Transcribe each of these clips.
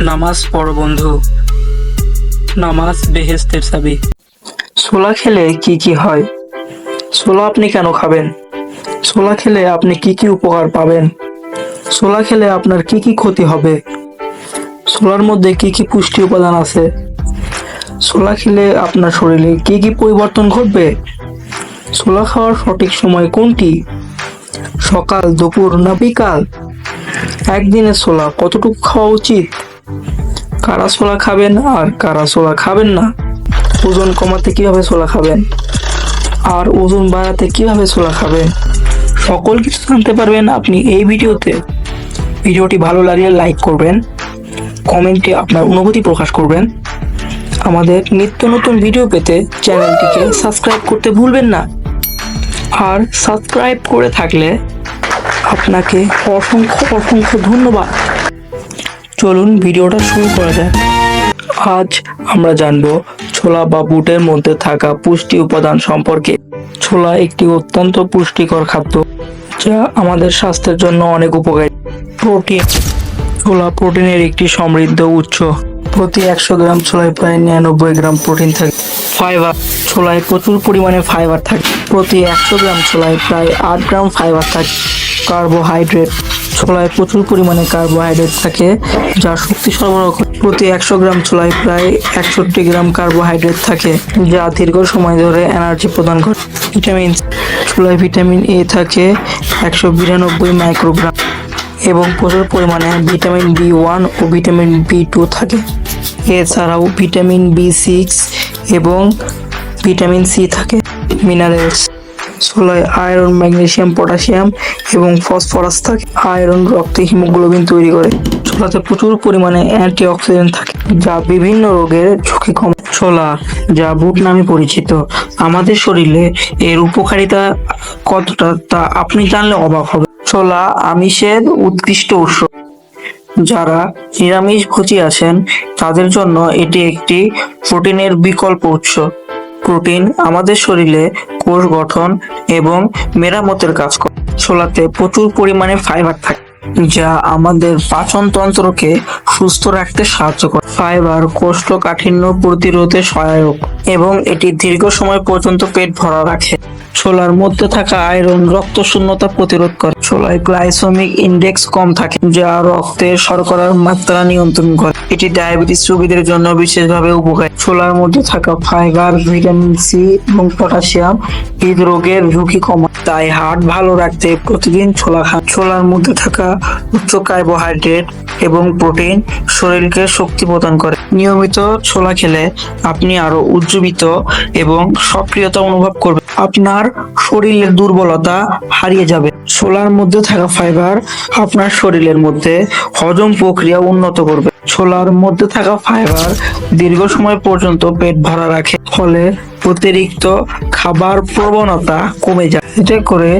নামাজ পড় বন্ধু। নামাজ বেহেস্তের চাবি। ছোলা খেলে কি কি হয়? ছোলা আপনি কেন খাবেন? ছোলা খেলে আপনি কি কি উপকার পাবেন? ছোলা খেলে আপনার কি কি ক্ষতি হবে? ছোলার মধ্যে কি কি পুষ্টি উপাদান আছে? ছোলা খেলে আপনার শরীরে কি কি পরিবর্তন ঘটবে? ছোলা খাওয়ার সঠিক সময় কোনটি? সকাল, দুপুর না বিকাল? একদিনে ছোলা কতটুকু খাওয়া উচিত? কারা ছোলা খাবেন আর কারা ছোলা খাবেন না? ওজন কমাতে কীভাবে ছোলা খাবেন? আর ওজন বাড়াতে কীভাবে ছোলা খাবেন? সকল কিছু জানতে পারবেন আপনি এই ভিডিওতে। ভিডিওটি ভালো লাগলে লাইক করবেন, কমেন্টে আপনার অনুভূতি প্রকাশ করবেন। আমাদের নিত্য নতুন ভিডিও পেতে চ্যানেলটিকে সাবস্ক্রাইব করতে ভুলবেন না। আর সাবস্ক্রাইব করে থাকলে আপনাকে অসংখ্য অসংখ্য ধন্যবাদ। চলুন ভিডিওটা শুরু করা যাক। আজ আমরা জানব ছোলা বা বুটের মধ্যে থাকা পুষ্টি উপাদান সম্পর্কে। ছোলা একটি অত্যন্ত পুষ্টিকর খাদ্য, যা আমাদের স্বাস্থ্যের জন্য অনেক উপকারী। প্রোটিন, ছোলা প্রোটিনের একটি সমৃদ্ধ উৎস। প্রতি একশো গ্রাম ছোলায় প্রায় নিরানব্বই গ্রাম প্রোটিন থাকে। ফাইবার ছোলায় প্রচুর পরিমাণে ফাইবার থাকে। প্রতি একশো গ্রাম ছোলায় প্রায় আট গ্রাম ফাইবার থাকে। কার্বোহাইড্রেট ছোলায় প্রচুর পরিমাণে কার্বোহাইড্রেট থাকে যা শক্তি সরবরাহ করে। প্রতি একশো গ্রাম ছোলায় প্রায় একষট্টি গ্রাম কার্বোহাইড্রেট থাকে যা দীর্ঘ সময় ধরে এনার্জি প্রদান করে। ভিটামিন ছোলায় ভিটামিন এ থাকে একশো বিরানব্বই মাইক্রোগ্রাম এবং প্রচুর পরিমাণে ভিটামিন বি ওয়ান ও ভিটামিন বি টু থাকে। এছাড়াও ভিটামিন বি সিক্স এবং ভিটামিন সি থাকে মিনারেলস ছোলায় আয়রন ম্যাগনেশিয়াম পটাশিয়াম এবং ফসফরাস থাকে। আয়রন রক্তে হিমোগ্লোবিন তৈরি করে। ছোলাতে প্রচুর পরিমাণে অ্যান্টি অক্সিডেন্ট থাকে, যা বিভিন্ন রোগের ঝুঁকি কম। ছোলা যা বুট নামে পরিচিত, আমাদের শরীরে এর উপকারিতা কতটা তা আপনি জানলে অবাক হবে ছোলা আমিষের উৎকৃষ্ট উৎস। যারা নিরামিষ ভোজী আছেন, তাদের জন্য এটি একটি প্রোটিনের বিকল্প উৎস। প্রোটিন আমাদের শরীরে কোষ গঠন এবং মেরামতের কাজ করে। ছোলাতে প্রচুর পরিমাণে ফাইবার থাকে, যা আমাদের পাচনতন্ত্রকে সুস্থ রাখতে সাহায্য করে। ফাইবার কোষ্ঠকাঠিন্য প্রতিরোধে সহায়ক, এবং এটি দীর্ঘ সময় পর্যন্ত পেট ভরা রাখে। ছোলার মধ্যে থাকা আয়রন রক্ত শূন্যতা প্রতিরোধ করে। ছোলায় গ্লাইসেমিক ইন্ডেক্স কম থাকে, যা রক্তে শর্করার মাত্রা নিয়ন্ত্রণ করে। এটি ডায়াবেটিস রোগীদের জন্য বিশেষভাবে উপকারী। ছোলার মধ্যে থাকা ফাইবার ভিটামিন সি এবং পটাশিয়াম হৃদরোগের ঝুঁকি কমায়, তাই হার্ট ভালো রাখতে প্রতিদিন ছোলা খান। ছোলার মধ্যে থাকা উচ্চ কার্বোহাইড্রেট এবং প্রোটিন শরীরকে শক্তি প্রদান করে। নিয়মিত ছোলা খেলে আপনি আরও উজ্জীবিত এবং সক্রিয়তা অনুভব করবেন। আপনার শরীরের দুর্বলতা হারিয়ে যাবে। ছোলার মধ্যে থাকা ফাইবার আপনার শরীরের মধ্যে হজম প্রক্রিয়া উন্নত করবে। ছোলার মধ্যে থাকা ফাইবার দীর্ঘ সময় পর্যন্ত পেট ভরা রাখে, ফলে অতিরিক্ত খাবার প্রবণতা কমে যায়। এতে করে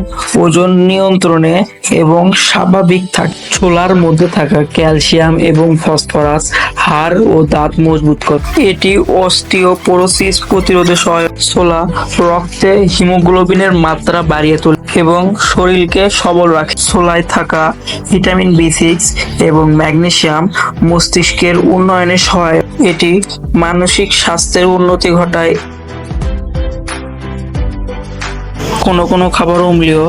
ওজন নিয়ন্ত্রণে এবং স্বাভাবিক থাকে। ছোলার মধ্যে থাকা ক্যালসিয়াম এবং ফসফরাস হাড় ও দাঁত মজবুত করে। এটি অস্টিওপোরোসিস প্রতিরোধে সহায়ক। ছোলা রক্তে হিমোগ্লোবিনের মাত্রা বাড়িয়ে তোলে এবং শরীরকে সবল রাখে। ছোলায় থাকা ভিটামিন বি সিক্স এবং ম্যাগনেশিয়াম মস্তিষ্কের উন্নয়নে সহায়ক। এটি মানসিক স্বাস্থ্যের উন্নতি ঘটায়। কোনো কোনো খাবার অম্লীয়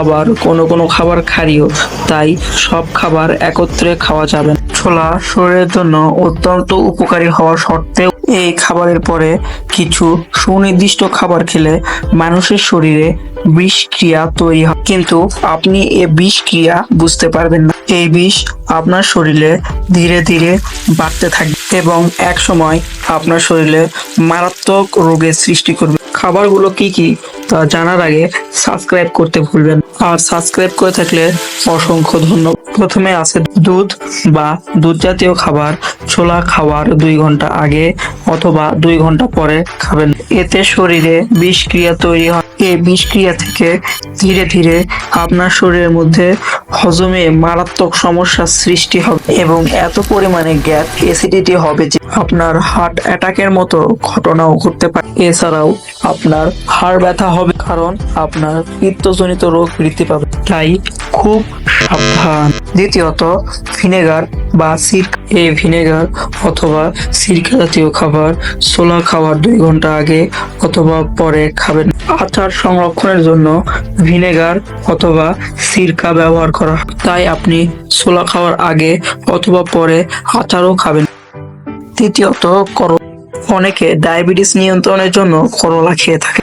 আবার কোনো কোনো খাবার ক্ষারীয়, তাই সব খাবার একত্রে খাওয়া যাবে। ছোলা শরীরের জন্য অত্যন্ত উপকারী হওয়া সত্ত্বেও এই খাবারের পরে কিছু সুনির্দিষ্ট খাবার খেলে মানুষের শরীরে বিষক্রিয়া তৈরি হয়। কিন্তু আপনি এ বিষক্রিয়া বুঝতে পারবেন না। এই বিষ আপনার শরীরে ধীরে ধীরে বাড়তে থাকবে এবং এক সময় আপনার শরীরে মারাত্মক রোগের সৃষ্টি করবে। খাবারগুলো কি কি? তা জানার আগে সাবস্ক্রাইব করতে ভুলবেন। আর সাবস্ক্রাইব করে থাকলে অসংখ্য ধন্যবাদ। প্রথমে আছে দুধ বা দুধ জাতীয় খাবার। ছোলা খাওয়ার দুই ঘণ্টা আগে অথবা দুই ঘণ্টা পরে খাবেন। এতে শরীরে বিষক্রিয়া তৈরি হয়। এই বিষক্রিয়া থেকে ধীরে ধীরে আপনার শরীরের মধ্যে হজমে মারাত্মক সমস্যার সৃষ্টি হবে এবং এত পরিমাণে গ্যাস অ্যাসিডিটি হবে যে আপনার হার্ট অ্যাটাকের মতো ঘটনাও ঘটতে পারে। এছাড়াও আপনার হাড় ব্যথা হবে কারণ আপনার পিত্তজনিত রোগ বৃদ্ধি পাবে। তাই খুব সাবধান। দ্বিতীয়ত, ভিনেগার বা সিরক এই ভিনেগার অথবা সিরকা জাতীয় খাবার ছোলা খাওয়ার দুই ঘণ্টা আগে অথবা পরে খাবেন। আচার সংরক্ষণের জন্য ভিনেগার অথবা সিরকা ব্যবহার করা তাই আপনি ছোলা খাওয়ার আগে অথবা পরে আচারও খাবেন। তৃতীয়ত, করলা। অনেকে ডায়াবেটিস নিয়ন্ত্রণের জন্য করলা খেয়ে থাকে।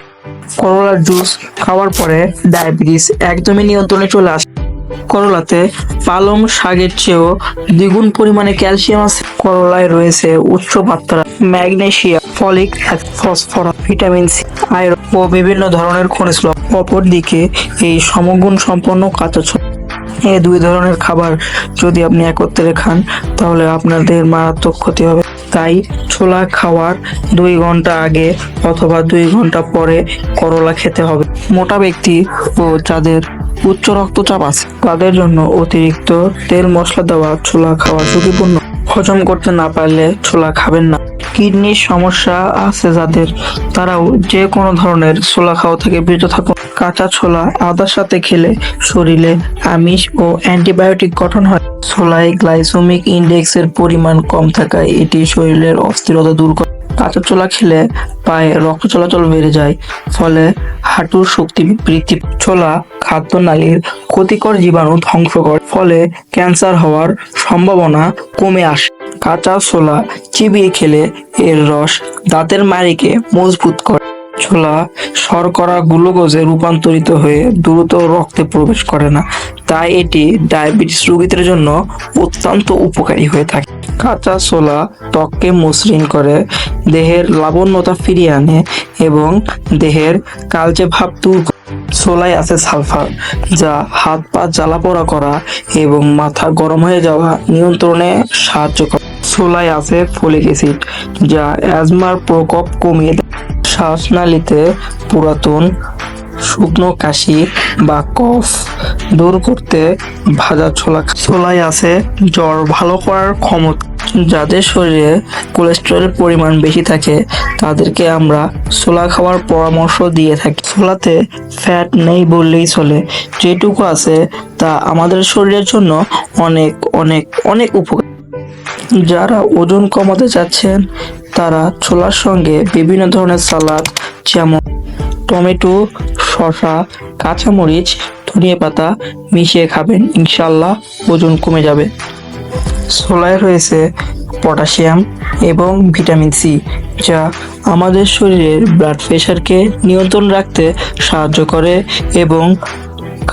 করলার জুস খাওয়ার পরে ডায়াবেটিস একদমই নিয়ন্ত্রণে চলে আসে। করলাতে পালং শাকের চেয়েও দ্বিগুণ পরিমাণে ক্যালসিয়াম আছে। করলায় রয়েছে উচ্চ মাত্রা magnesium folic phosphorus, vitamin C, iron ও বিভিন্ন ধরনের খনিজ লবণ। অপরদিকে এই সমগুণ সম্পন্ন কাঁচা এই দুই ধরনের খাবার যদি আপনি একত্রে খান, তাহলে আপনাদের মারাত্মক ক্ষতি হবে। তাই ছোলা খাওয়ার দুই ঘণ্টা আগে অথবা দুই ঘণ্টা পরে করলা খেতে হবে। মোটা ব্যক্তি ও যাদের উচ্চ রক্তচাপ আছে, তাদের জন্য অতিরিক্ত তেল মশলা দেওয়া ছোলা খাওয়া ঝুঁকিপূর্ণ। হজম করতে না পারলে ছোলা খাবেন না। কিডনির সমস্যা আছে যাদের, তারাও যে কোনো ধরনের ছোলা খাওয়া থেকে বিরত থাকুন। কাঁচা ছোলা আদার সাথে খেলে শরীরে আমিষ ও অ্যান্টিবায়োটিক গঠন হয়। ছোলায় গ্লাইসোমিক ইন্ডেক্সের পরিমাণ কম থাকায় এটি শরীরের অস্থিরতা দূর করে। কাঁচা ছোলা খেলে পায়ে রক্ত চলাচল বেড়ে যায়, ফলে হাঁটুর শক্তি বৃদ্ধি। ছোলা খাদ্যনালীর ক্ষতিকর জীবাণু ধ্বংস করে, ফলে ক্যান্সার হওয়ার সম্ভাবনা কমে আসে। কাঁচা ছোলা চিবিয়ে খেলে এর রস দাঁতের মাড়িকে মজবুত করে। ছোলা শর্করা গ্লুকোজে রূপান্তরিত হয়ে দ্রুত রক্তে প্রবেশ করে না। তাই এটি ডায়াবেটিস রোগীদের জন্য অত্যন্ত উপকারী হয়ে থাকে। কাঁচা ছোলা ত্বককে মসৃণ করে, দেহের লাবণ্যতা ফিরিয়ে আনে এবং দেহের কালচে ভাব দূর ছোলায় আছে সালফার, যা হাত পা জ্বালা পোড়া করা এবং মাথা গরম হয়ে যাওয়া নিয়ন্ত্রণে সাহায্য করে। ছোলায় আছে ফলিক অ্যাসিড, যা অ্যাজমার প্রকোপ কমিয়ে দেয়। শ্বাসনালীতে পুরাতন শুকনো কাশি বা কফ দূর করতে ভাজা ছোলা ছোলায় আছে জ্বর ভালো করার ক্ষমতা। যাদের শরীরে কোলেস্টেরলের পরিমাণ বেশি থাকে, তাদেরকে আমরা ছোলা খাওয়ার পরামর্শ দিয়ে থাকি। ছোলাতে ফ্যাট নেই বললেই চলে। যেটুকু আছে তা আমাদের শরীরের জন্য অনেক অনেক অনেক উপকার। যারা ওজন কমাতে চাচ্ছেন, তারা ছোলার সঙ্গে বিভিন্ন ধরনের সালাদ, যেমন টমেটো শসা, কাঁচামরিচ ধনিয়া পাতা মিশিয়ে খাবেন। ইনশাল্লাহ ওজন কমে যাবে। ছোলায় রয়েছে পটাশিয়াম এবং ভিটামিন সি, যা আমাদের শরীরের ব্লাড প্রেশারকে নিয়ন্ত্রণ রাখতে সাহায্য করে এবং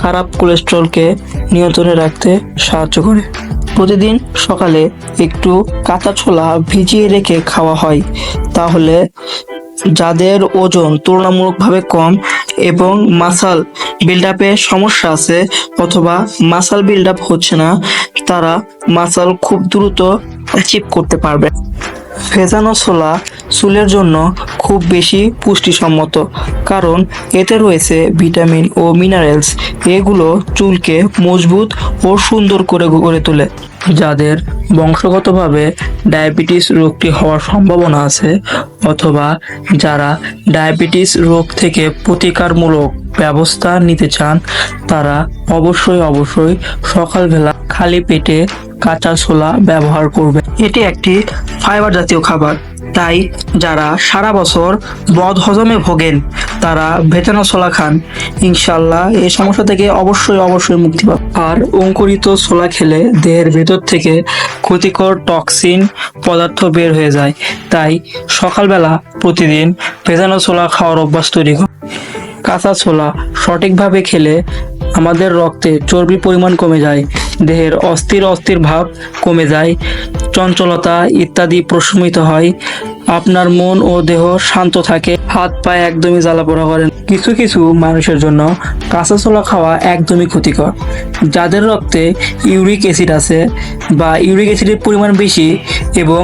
খারাপ কোলেস্ট্রলকে নিয়ন্ত্রণে রাখতে সাহায্য করে। প্রতিদিন সকালে একটু কাঁচা ছোলা ভিজিয়ে রেখে খাওয়া হয়, তাহলে যাদের ওজন তুলনামূলকভাবে কম এবং মাসাল বিল্ড আপে সমস্যা আছে অথবা মাসাল বিল্ড আপ হচ্ছে না, তারা মাসাল খুব দ্রুত অ্যাচিভ করতে পারবে। ভেজানো ছোলা চুলের জন্য খুব বেশি পুষ্টিসম্মত, কারণ এতে রয়েছে ভিটামিন ও মিনারেলস এগুলো চুলকে মজবুত ও সুন্দর করে গড়ে তোলে। যাদের বংশগতভাবে ডায়াবেটিস রোগটি হওয়ার সম্ভাবনা আছে, অথবা যারা ডায়াবেটিস রোগ থেকে প্রতিকারমূলক ব্যবস্থা নিতে চান, তারা অবশ্যই অবশ্যই সকালবেলা খালি পেটে কাঁচা ছোলা ব্যবহার করবে। এটি একটি ফাইবার জাতীয় খাবার। তাই যারা সারা বছর বদ হজমে ভোগেন, তারা ভেজানো ছোলা খান। ইনশাল্লাহ এই সমস্যা থেকে অবশ্যই অবশ্যই মুক্তি পাবে আর অঙ্কুরিত ছোলা খেলে দেহের ভেতর থেকে ক্ষতিকর টক্সিন পদার্থ বের হয়ে যায়। তাই সকালবেলা প্রতিদিন ভেজানো ছোলা খাওয়ার অভ্যাস তৈরি কাঁচা ছোলা সঠিকভাবে খেলে আমাদের রক্তে চর্বির পরিমাণ কমে যায়, দেহের অস্থির অস্থির ভাব কমে যায়, চঞ্চলতা ইত্যাদি প্রশমিত হয়, আপনার মন ও দেহ শান্ত থাকে, হাত পায়ে একদমই জ্বালা পোড়া করেন কিছু কিছু মানুষের জন্য কাঁচা ছোলা খাওয়া একদমই ক্ষতিকর। যাদের রক্তে ইউরিক অ্যাসিড আছে বা ইউরিক অ্যাসিডের পরিমাণ বেশি এবং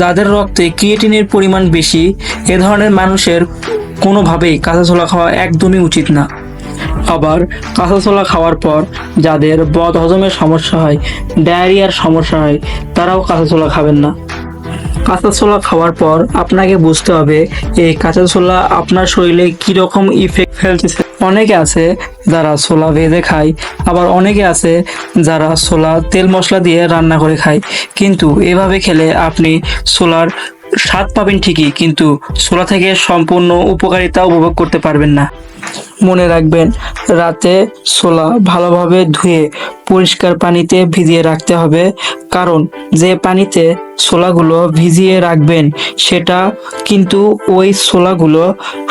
যাদের রক্তে ক্রিয়েটিনের পরিমাণ বেশি, এ ধরনের মানুষের কোনোভাবেই কাঁচা ছোলা খাওয়া একদমই উচিত না। আবার কাঁচা ছোলা খাওয়ার পর যাদের বদ হজমের সমস্যা হয়, ডায়রিয়ার সমস্যা হয়, তারাও কাঁচা ছোলা খাবেন না। কাঁচা ছোলা খাওয়ার পর আপনাকে বুঝতে হবে, এই কাঁচা ছোলা আপনার শরীরে কীরকম ইফেক্ট ফেলতেছে। অনেকে আছে যারা ছোলা ভেজে খায়, আবার অনেকে আছে যারা ছোলা তেল মশলা দিয়ে রান্না করে খায়। কিন্তু এভাবে খেলে আপনি ছোলার স্বাদ পাবেন ঠিকই, কিন্তু ছোলা থেকে সম্পূর্ণ উপকারিতা উপভোগ করতে পারবেন না। মনে রাখবেন, রাতে ছোলা ভালোভাবে ধুয়ে পরিষ্কার পানিতে ভিজিয়ে রাখতে হবে, কারণ যে পানিতে ছোলাগুলো ভিজিয়ে রাখবেন, সেটা কিন্তু ওই ছোলাগুলো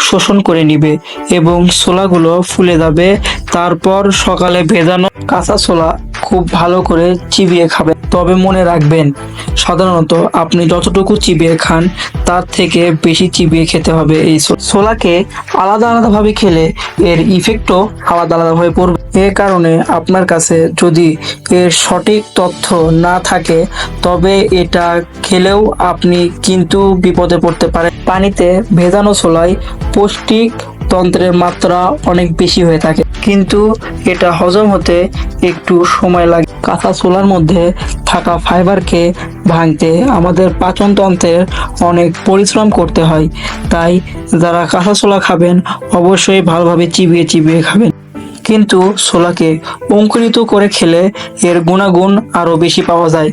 শোষণ করে নিবে এবং ছোলাগুলো ফুলে যাবে। তারপর সকালে ভেজানো কাঁচা ছোলা খুব ভালো করে চিবিয়ে খাবেন। তবে মনে রাখবেন, সাধারণত আপনি যতটুকু চিবিয়ে খান, তার থেকে বেশি চিবিয়ে খেতে হবে এই ছোলাকে আলাদা আলাদাভাবে খেলে এর ইফেক্টও আলাদা আলাদাভাবে পড়বে। এ কারণে আপনার কাছে যদি এর সঠিক তথ্য না থাকে, তবে এটা খেলেও আপনি কিন্তু বিপদে পড়তে পারেন। পানিতে ভেজানো ছোলায় পৌষ্টিক তন্ত্রের মাত্রা অনেক বেশি হয়ে থাকে। কিন্তু এটা হজম হতে একটু সময় লাগে। কাঁচা ছোলার মধ্যে থাকা ফাইবারকে ভাঙতে আমাদের পাচন তন্ত্রের অনেক পরিশ্রম করতে হয়। তাই যারা কাঁচা ছোলা খাবেন, অবশ্যই ভালোভাবে চিবিয়ে চিবিয়ে খাবেন। কিন্তু ছোলাকে অঙ্কুরিত করে খেলে এর গুণাগুণ আরও বেশি পাওয়া যায়।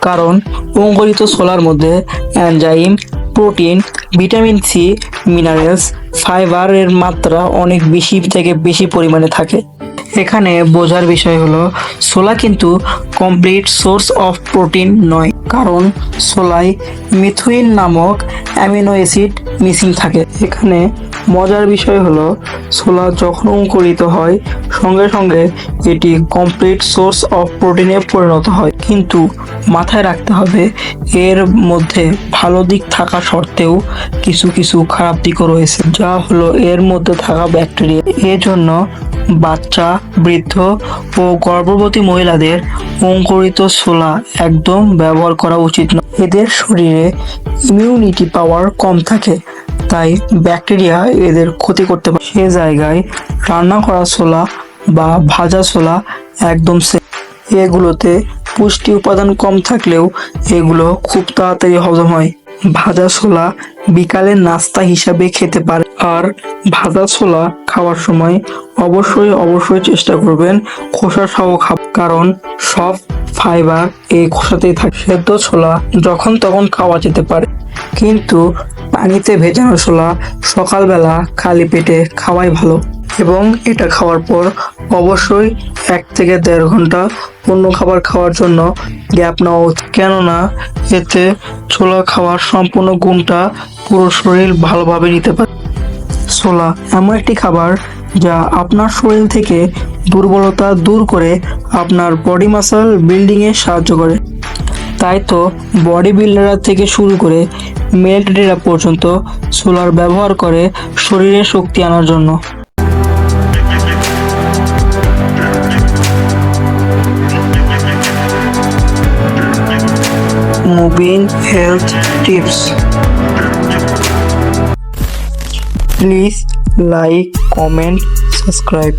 কারণ অঙ্কুরিত ছোলার মধ্যে enzyme protein vitamin C minerals ফাইবারের মাত্রা অনেক বেশি থেকে বেশি পরিমাণে থাকে। এখানে বোঝার বিষয় হলো, ছোলা কিন্তু কমপ্লিট সোর্স অফ প্রোটিন নয়, কারণ ছোলায় মিথুইন নামক অ্যামিনো অ্যাসিড মিসিং থাকে। এখানে মজার বিষয় হলো, ছোলা যখন অঙ্কুরিত হয়, সঙ্গে সঙ্গে এটি কমপ্লিট সোর্স অফ প্রোটিনে পরিণত হয়। কিন্তু মাথায় রাখতে হবে, এর মধ্যে ভালো দিক থাকা সত্ত্বেও কিছু কিছু খারাপ দিকও রয়েছে, যা হলো এর মধ্যে থাকা ব্যাকটেরিয়া এজন্য বাচ্চা, বৃদ্ধ ও গর্ভবতী মহিলাদের অঙ্কুরিত ছোলা একদম ব্যবহার করা উচিত নয়। এদের শরীরে ইমিউনিটি পাওয়ার কম থাকে, তাই ব্যাকটেরিয়া এদের ক্ষতি করতে পারে। সে জায়গায় রান্না করা ছোলা বা ভাজা ছোলা একদম সে এগুলোতে পুষ্টি উপাদান কম থাকলেও এগুলো খুব তাড়াতাড়ি হজম হয়। ভাজা ছোলা বিকালের নাস্তা হিসাবে খেতে পারে। আর ভাজা ছোলা খাওয়ার সময় অবশ্যই অবশ্যই চেষ্টা করবেন খোসা সহ খাব। কারণ সব ফাইবার এই খোসাতেই থাকে। সেদ্ধ ছোলা যখন তখন খাওয়া যেতে পারে। কিন্তু পানিতে ভেজানো ছোলা সকালবেলা খালি পেটে খাওয়াই ভালো। এবং এটা খাওয়ার পর অবশ্যই এক থেকে দেড় ঘণ্টা অন্য খাবার খাওয়ার জন্য গ্যাপ নেওয়া উচিত। কেননা এতে ছোলা খাওয়ার সম্পূর্ণ গুণটা পুরো শরীর ভালোভাবে নিতে পারে। ছোলা এমন একটি খাবার যা আপনার শরীর থেকে দুর্বলতা দূর করে আপনার বডি মাসল বিল্ডিংয়ে সাহায্য করে। তাই তো বডি বিল্ডাররা থেকে শুরু করে মিলিটারিরা পর্যন্ত সোলার ব্যবহার করে শরীরে শক্তি আনার জন্য। Moving health tips please like comment subscribe